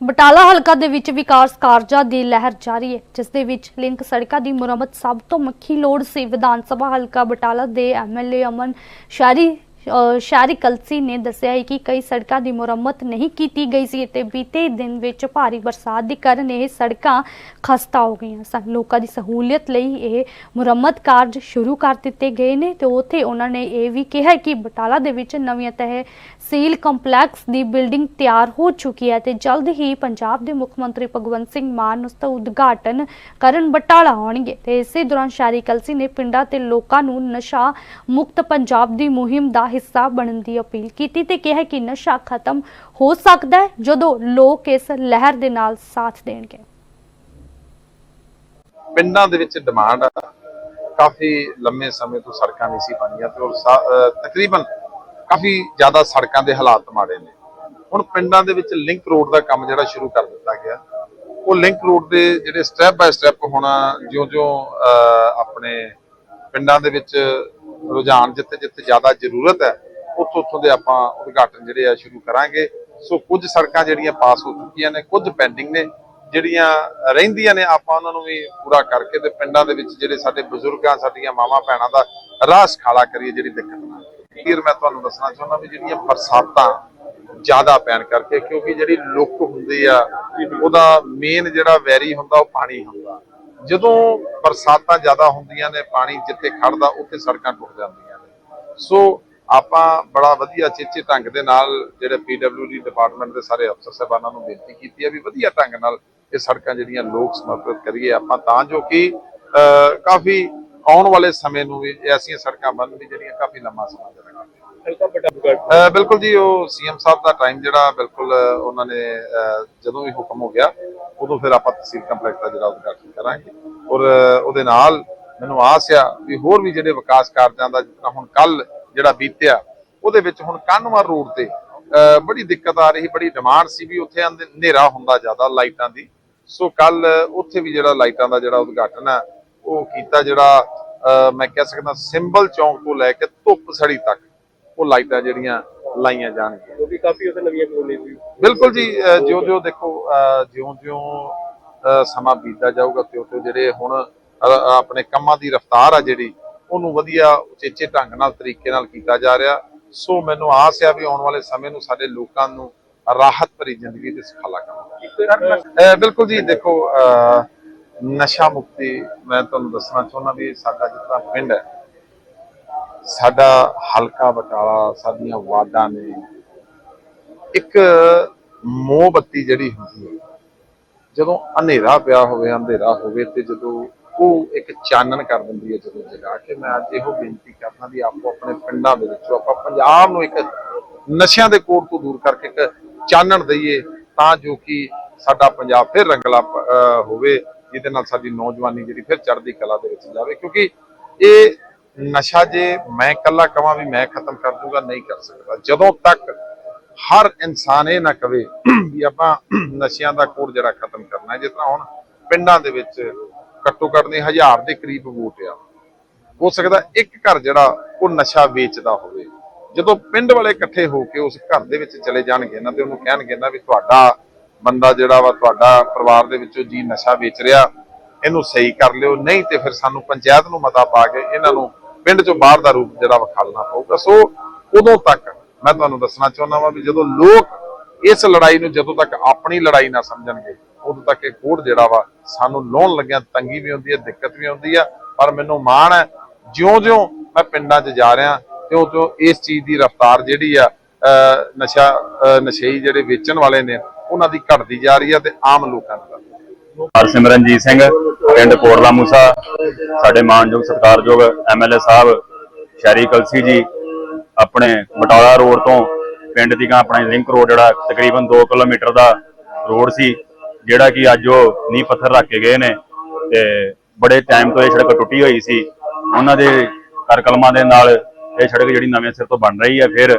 ਬਟਾਲਾ ਹਲਕਾ ਦੇ ਵਿੱਚ ਵਿਕਾਸ ਕਾਰਜਾਂ ਦੀ ਲਹਿਰ ਜਾਰੀ ਹੈ, ਜਿਸ ਦੇ ਵਿੱਚ ਲਿੰਕ ਸੜਕਾਂ ਦੀ ਮੁਰੰਮਤ ਸਭ ਤੋਂ ਮੁੱਖੀ ਲੋੜ ਸੀ। ਵਿਧਾਨ ਸਭਾ ਹਲਕਾ ਬਟਾਲਾ ਦੇ ਐਮਐਲਏ ਅਮਨ ਸ਼ਾਰੀ ਸ਼ਾਰੀ ਕਲਸੀ ਨੇ ਦੱਸਿਆ ਹੈ ਕਿ ਕਈ ਸੜਕਾਂ ਦੀ ਮੁਰੰਮਤ ਨਹੀਂ ਕੀਤੀ ਗਈ ਸੀ ਤੇ ਬੀਤੇ ਦਿਨ ਵਿੱਚ ਭਾਰੀ ਬਰਸਾਤ ਦੇ ਕਾਰਨ ਇਹ ਸੜਕਾਂ ਖਸਤਾ ਹੋ ਗਈਆਂ ਸਨ। ਲੋਕਾਂ ਦੀ ਸਹੂਲਤ ਲਈ ਇਹ ਮੁਰੰਮਤ ਕਾਰਜ ਸ਼ੁਰੂ ਕਰ ਦਿੱਤੇ ਗਏ ਨੇ ਤੇ ਉੱਥੇ ਉਹਨਾਂ ਨੇ ਇਹ ਵੀ ਕਿਹਾ ਕਿ ਬਟਾਲਾ ਦੇ ਵਿੱਚ ਨਵੀਂ ਤਹਿ ਸੀਲ ਕੰਪਲੈਕਸ ਦੀ ਬਿਲਡਿੰਗ ਤਿਆਰ ਹੋ ਚੁੱਕੀ ਹੈ ਤੇ ਜਲਦ ਹੀ ਪੰਜਾਬ ਦੇ ਮੁੱਖ ਮੰਤਰੀ ਭਗਵੰਤ ਸਿੰਘ ਮਾਨ ਉਸ ਦਾ ਉਦਘਾਟਨ ਕਰਨ ਬਟਾਲਾ ਆਉਣਗੇ ਤੇ ਇਸੇ ਦੌਰਾਨ ਸ਼ਾਰੀ ਕਲਸੀ ਨੇ ਪਿੰਡਾਂ ਤੇ ਲੋਕਾਂ ਨੂੰ ਨਸ਼ਾ ਮੁਕਤ ਪੰਜਾਬ ਦੀ ਮੁਹਿੰਮ ਦਾ ਹਿੱਸਾ ਬਣਨ ਦੀ ਅਪੀਲ ਕੀਤੀ ਤੇ ਕਿਹਾ ਕਿ ਨਸ਼ਾ ਖਤਮ ਹੋ ਸਕਦਾ ਹੈ ਜਦੋਂ ਲੋਕ ਇਸ ਲਹਿਰ ਦੇ ਨਾਲ ਸਾਥ ਦੇਣਗੇ। ਪਿੰਡਾਂ ਦੇ ਵਿੱਚ ਡਿਮਾਂਡ ਆ। ਕਾਫੀ ਲੰਮੇ ਸਮੇਂ ਤੋਂ ਸੜਕਾਂ ਨਹੀਂ ਸੀ ਬਣੀਆਂ ਤੇ ਉਹ ਤਕਰੀਬਨ ਕਾਫੀ ਜ਼ਿਆਦਾ ਸੜਕਾਂ ਦੇ ਹਾਲਾਤ ਮਾੜੇ ਨੇ। ਹੁਣ ਪਿੰਡਾਂ ਦੇ ਵਿੱਚ ਲਿੰਕ ਰੋਡ ਦਾ ਕੰਮ ਜਿਹੜਾ ਸ਼ੁਰੂ ਕਰ ਦਿੱਤਾ ਗਿਆ। ਉਹ ਲਿੰਕ ਰੋਡ ਦੇ ਜਿਹੜੇ ਸਟੈਪ ਬਾਏ ਸਟੈਪ ਹੋਣਾ ਜਿਉਂ-ਜਿਉਂ ਆਪਣੇ ਪਿੰਡਾਂ ਦੇ ਵਿੱਚ ਰੁਝਾਨ ਜਿੱਥੇ-ਜਿੱਥੇ ਜ਼ਿਆਦਾ ਜ਼ਰੂਰਤ ਹੈ, ਉੱਥੋਂ ਉੱਥੋਂ ਦੇ ਆਪਾਂ ਉਦਘਾਟਨ ਜਿਹੜੇ ਆ ਸ਼ੁਰੂ ਕਰਾਂਗੇ ਸੋ ਕੁਝ ਸੜਕਾਂ ਜਿਹੜੀਆਂ ਪਾਸ ਹੋ ਚੁੱਕੀਆਂ ਨੇ, ਕੁਝ ਪੈਂਡਿੰਗ ਨੇ, ਜਿਹੜੀਆਂ ਰਹਿੰਦੀਆਂ ਨੇ, ਆਪਾਂ ਉਹਨਾਂ ਨੂੰ ਵੀ ਪੂਰਾ ਕਰਕੇ ਤੇ ਪਿੰਡਾਂ ਦੇ ਵਿੱਚ ਜਿਹੜੇ ਸਾਡੇ ਬਜ਼ੁਰਗਾਂ, ਸਾਡੀਆਂ ਮਾਵਾਂ ਭੈਣਾਂ ਦਾ ਰਾਹ ਖਾਲਾ ਕਰੀਏ ਜਿਹੜੀ ਦਿੱਕਤ ਨਾ ਆਵੇ। ਫਿਰ ਮੈਂ ਤੁਹਾਨੂੰ ਦੱਸਣਾ ਚਾਹੁੰਦਾ ਵੀ ਜਿਹੜੀਆਂ ਬਰਸਾਤਾਂ ਜ਼ਿਆਦਾ ਪੈਣ ਕਰਕੇ, ਕਿਉਂਕਿ ਜਿਹੜੀ ਲੁੱਕ ਹੁੰਦੀ ਆ, ਉਹਦਾ ਮੇਨ ਜਿਹੜਾ ਵੈਰੀ ਹੁੰਦਾ, ਉਹ ਪਾਣੀ ਹੁੰਦਾ ਜਦੋਂ ਬਰਸਾਤਾਂ ਜ਼ਿਆਦਾ ਹੁੰਦੀਆਂ ਨੇ ਪਾਣੀ ਜਿੱਥੇ ਖੜਦਾ ਉੱਥੇ ਸੜਕਾਂ ਟੁੱਟ ਜਾਂਦੀਆਂ ਨੇ। ਸੋ ਆਪਾਂ ਬੜਾ ਵਧੀਆ ਚੇਚੇ ਢੰਗ ਦੇ ਨਾਲ ਜਿਹੜੇ ਪੀਡਬਲਯੂਡੀ ਡਿਪਾਰਟਮੈਂਟ ਦੇ ਸਾਰੇ ਅਫਸਰ ਸਾਹਿਬਾਨਾਂ ਨੂੰ ਬੇਨਤੀ ਕੀਤੀ ਹੈ ਵੀ ਵਧੀਆ ਢੰਗ ਨਾਲ ਇਹ ਸੜਕਾਂ ਜਿਹੜੀਆਂ ਲੋਕ ਸਮਰਪਿਤ ਕਰੀਏ ਆਪਾਂ ਤਾਂ ਜੋ ਕਿ ਅਹ, ਕਾਫੀ ਆਉਣ ਵਾਲੇ ਸਮੇਂ ਨੂੰ ਵੀ ਐਸੀਆਂ ਸੜਕਾਂ ਬਣਨ ਵੀ ਜਿਹੜੀਆਂ ਕਾਫੀ ਲੰਮਾ ਸਮਾਂ ਚੱਲਣਗੀਆਂ ਹਲਕਾ ਬਿਲਕੁਲ ਜੀ ਉਹ ਸੀਐਮ ਸਾਹਿਬ ਦਾ ਟਾਈਮ ਜਿਹੜਾ ਬਿਲਕੁਲ ਉਹਨਾਂ ਨੇ ਅਹ, ਜਦੋਂ ਵੀ ਹੁਕਮ ਹੋ ਗਿਆ ਉਦੋਂ ਫਿਰ ਆਪਾਂ ਤਹਿਸੀਲ ਕੰਪਲੈਕਸ ਦਾ ਜਿਹੜਾ ਉਦਘਾਟਨ ਕਰਾਂਗੇ। ਔਰ ਉਹਦੇ ਨਾਲ ਮੈਨੂੰ ਆਸ ਆ ਵੀ ਹੋਰ ਵੀ ਜਿਹੜੇ ਵਿਕਾਸ ਕਾਰਜਾਂ ਦਾ ਜਿੱਦਾਂ ਹੁਣ ਕੱਲ ਜਿਹੜਾ ਬੀਤਿਆ ਉਹਦੇ ਵਿੱਚ ਹੁਣ ਕਾਨਵਾਰ ਰੋਡ ਤੇ ਬੜੀ ਦਿੱਕਤ ਆ ਰਹੀ ਬੜੀ ਡਿਮਾਂਡ ਸੀ ਵੀ ਉੱਥੇ ਹਨੇਰਾ ਹੁੰਦਾ ਜ਼ਿਆਦਾ ਲਾਈਟਾਂ ਦੀ। ਸੋ ਕੱਲ ਉੱਥੇ ਵੀ ਜਿਹੜਾ ਲਾਈਟਾਂ ਦਾ ਜਿਹੜਾ ਉਦਘਾਟਨ ਹੈ ਉਹ ਕੀਤਾ ਜਿਹੜਾ ਮੈਂ ਕਹਿ ਸਕਦਾ ਸਿੰਬਲ ਚੌਂਕ ਤੋਂ ਲੈ ਕੇ ਧੁੱਪ ਸੜੀ ਤੱਕ ਉਹ ਲਾਈਟਾਂ ਜਿਹੜੀਆਂ ਲਾਈਆਂ ਜਾਣਗੀਆਂ। ਉਹ ਵੀ ਕਾਫੀ ਉਹਦੇ ਨਵੀਆਂ ਕਲੋਨੀ ਸੀ। ਬਿਲਕੁਲ ਜੀ ਜਿਉਂ ਜਿਉਂ ਦੇਖੋ ਜਿਉਂ ਜਿਉਂ ਸਮਾਂ ਬੀਤਦਾ ਜਾਊਗਾ ਤੇ ਤਿਉਂ ਜਿਹੜੇ ਹੁਣ ਆਪਣੇ ਕੰਮਾਂ ਦੀ ਰਫ਼ਤਾਰ ਆ ਜਿਹੜੀ, ਉਹਨੂੰ ਵਧੀਆ ਉਚੇਚੇ ਢੰਗ ਨਾਲ, ਤਰੀਕੇ ਨਾਲ ਕੀਤਾ ਜਾ ਰਿਹਾ। ਸੋ ਮੈਨੂੰ ਆਸ ਆ ਵੀ ਆਉਣ ਵਾਲੇ ਸਮੇਂ ਨੂੰ ਸਾਡੇ ਲੋਕਾਂ ਨੂੰ ਰਾਹਤ ਭਰੀ ਜ਼ਿੰਦਗੀ ਦੇ ਸੁਖਾਲਾ ਕਰਾਂਗੇ ਬਿਲਕੁਲ ਜੀ, ਦੇਖੋ, ਅਹ, ਨਸ਼ਾ ਮੁਕਤੀ, ਮੈਂ ਤੁਹਾਨੂੰ ਦੱਸਣਾ ਚਾਹੁੰਦਾ ਵੀ ਸਾਡਾ ਜਿੱਦਾਂ ਪਿੰਡ ਹੈ, ਸਾਡਾ ਹਲਕਾ ਬਟਾਲਾ, ਸਾਡੀਆਂ ਵਾਰਡਾਂ ਨੇ ਇੱਕ ਮੋਮਬੱਤੀ ਜਿਹੜੀ ਹੁੰਦੀ ਹੈ ਜਦੋਂ ਹਨੇਰਾ ਪਿਆ ਹੋਵੇ ਅੰਧੇਰਾ ਹੋਵੇ ਤੇ ਜਦੋਂ ਉਹ ਇੱਕ ਚਾਨਣ ਕਰ ਦਿੰਦੀ ਹੈ ਜਦੋਂ ਜਗਾ ਕੇ, ਮੈਂ ਅੱਜ ਇਹੋ ਬੇਨਤੀ ਕਰਨਾ ਵੀ ਆਪੋ ਆਪਣੇ ਪਿੰਡਾਂ ਦੇ ਵਿੱਚੋਂ ਆਪਾਂ ਪੰਜਾਬ ਨੂੰ ਇੱਕ ਨਸ਼ਿਆਂ ਦੇ ਕੋਟ ਤੋਂ ਦੂਰ ਕਰਕੇ ਇੱਕ ਚਾਨਣ ਦਈਏ ਤਾਂ ਜੋ ਕਿ ਸਾਡਾ ਪੰਜਾਬ ਫਿਰ ਰੰਗਲਾ, ਅਹ, ਹੋਵੇ, ਜਿਹਦੇ ਨਾਲ ਸਾਡੀ ਨੌਜਵਾਨੀ ਜਿਹੜੀ ਫਿਰ ਚੜ੍ਹਦੀ ਕਲਾ ਦੇ ਵਿੱਚ ਜਾਵੇ। ਕਿਉਂਕਿ ਇਹ ਨਸ਼ਾ ਜੇ ਮੈਂ ਇਕੱਲਾ ਕਵਾਂ ਵੀ ਮੈਂ ਖਤਮ ਕਰ ਦੂੰਗਾ, ਨਹੀਂ ਕਰ ਸਕਦਾ। ਜਦੋਂ ਤੱਕ ਹਰ ਇਨਸਾਨ ਇਹ ਨਾ ਕਵੇ ਵੀ ਆਪਾਂ ਨਸ਼ਿਆਂ ਦਾ ਕੋੜ ਜਿਹੜਾ ਖਤਮ ਕਰਨਾ ਹੈ, ਜਿਸ ਤਰ੍ਹਾਂ ਹੁਣ ਪਿੰਡਾਂ ਦੇ ਵਿੱਚ ਘੱਟੋ ਘੱਟ ਦੇ ਹਜ਼ਾਰ ਦੇ ਕਰੀਬ ਵੋਟ ਆ। ਹੋ ਸਕਦਾ ਇੱਕ ਘਰ ਜਿਹੜਾ ਉਹ ਨਸ਼ਾ ਵੇਚਦਾ ਹੋਵੇ। ਜਦੋਂ ਪਿੰਡ ਵਾਲੇ ਇਕੱਠੇ ਹੋ ਕੇ ਉਸ ਘਰ ਦੇ ਵਿੱਚ ਚਲੇ ਜਾਣਗੇ ਨਾ, ਤੇ ਉਹਨੂੰ ਕਹਿਣਗੇ ਨਾ ਵੀ ਤੁਹਾਡਾ ਬੰਦਾ ਜਿਹੜਾ ਵਾ, ਤੁਹਾਡਾ ਪਰਿਵਾਰ ਦੇ ਵਿੱਚੋਂ ਜੀ ਨਸ਼ਾ ਵੇਚ ਰਿਹਾ, ਇਹਨੂੰ ਸਹੀ ਕਰ ਲਿਓ, ਨਹੀਂ ਤੇ ਫਿਰ ਸਾਨੂੰ ਪੰਚਾਇਤ ਨੂੰ ਮਤਾ ਪਾ ਕੇ ਇਹਨਾਂ ਨੂੰ ਪਿੰਡ ਚੋਂ ਬਾਹਰ ਦਾ ਰੂਪ ਜਿਹੜਾ ਵਿਖਾਲਣਾ ਪਊਗਾ। ਸੋ ਉਦੋਂ ਤੱਕ ਮੈਂ ਤੁਹਾਨੂੰ ਦੱਸਣਾ ਚਾਹੁੰਦਾ ਵਾਂ ਵੀ ਜਦੋਂ ਲੋਕ ਇਸ ਲੜਾਈ ਨੂੰ ਜਦੋਂ ਤੱਕ ਆਪਣੀ ਲੜਾਈ ਨਾ ਸਮਝਣਗੇ, ਉਦੋਂ ਤੱਕ ਇਹ ਕੋੜ ਜਿਹੜਾ ਵਾ ਸਾਨੂੰ ਲਾਉਣ ਲੱਗਿਆ ਤੰਗੀ ਵੀ ਹੁੰਦੀ ਹੈ, ਦਿੱਕਤ ਵੀ ਹੁੰਦੀ ਆ। ਪਰ ਮੈਨੂੰ ਮਾਣ ਹੈ, ਜਿਉਂ-ਜਿਉਂ ਮੈਂ ਪਿੰਡਾਂ 'ਚ ਜਾ ਰਿਹਾ, ਤਿਉਂ-ਤਿਉਂ ਇਸ ਚੀਜ਼ ਦੀ ਰਫ਼ਤਾਰ ਜਿਹੜੀ ਆ ਅਹ ਨਸ਼ਾ ਅਹ ਨਸ਼ਈ ਜਿਹੜੇ ਵੇਚਣ ਵਾਲੇ ਨੇ, ਉਹਨਾਂ ਦੀ ਘਟਦੀ ਜਾ ਰਹੀ ਆ ਤੇ ਆਮ ਲੋਕਾਂ ਦੀ ਹਰਸਿਮਰਨਜੀਤ ਸਿੰਘ, ਪਿੰਡ ਕੋਟਲਾ ਮੂਸਾ, ਸਾਡੇ ਮਾਨਯੋਗ ਸਤਿਕਾਰਯੋਗ ਐਮਐਲਏ ਸਾਹਿਬ, ਸ਼ਹਿਰੀ ਕਲਸੀ ਜੀ ਆਪਣੇ ਬਟਾਲਾ ਰੋਡ ਤੋਂ ਪਿੰਡ ਦੀ ਗਾਂ ਆਪਣਾ ਲਿੰਕ ਰੋਡ ਜਿਹੜਾ ਤਕਰੀਬਨ 2 ਕਿਲੋਮੀਟਰ ਦਾ ਰੋਡ ਸੀ, ਜਿਹੜਾ ਕਿ ਅੱਜ ਉਹ ਨੀਂਹ ਪੱਥਰ ਰੱਖ ਕੇ ਗਏ ਨੇ ਤੇ ਬੜੇ ਟਾਈਮ ਤੋਂ ਇਹ ਸੜਕ ਟੁੱਟੀ ਹੋਈ ਸੀ। ਉਹਨਾਂ ਦੇ ਕਰਕਲਮਾਂ ਦੇ ਨਾਲ ਇਹ ਸੜਕ ਜਿਹੜੀ ਨਵੇਂ ਸਿਰ ਤੋਂ ਬਣ ਰਹੀ ਹੈ, ਫਿਰ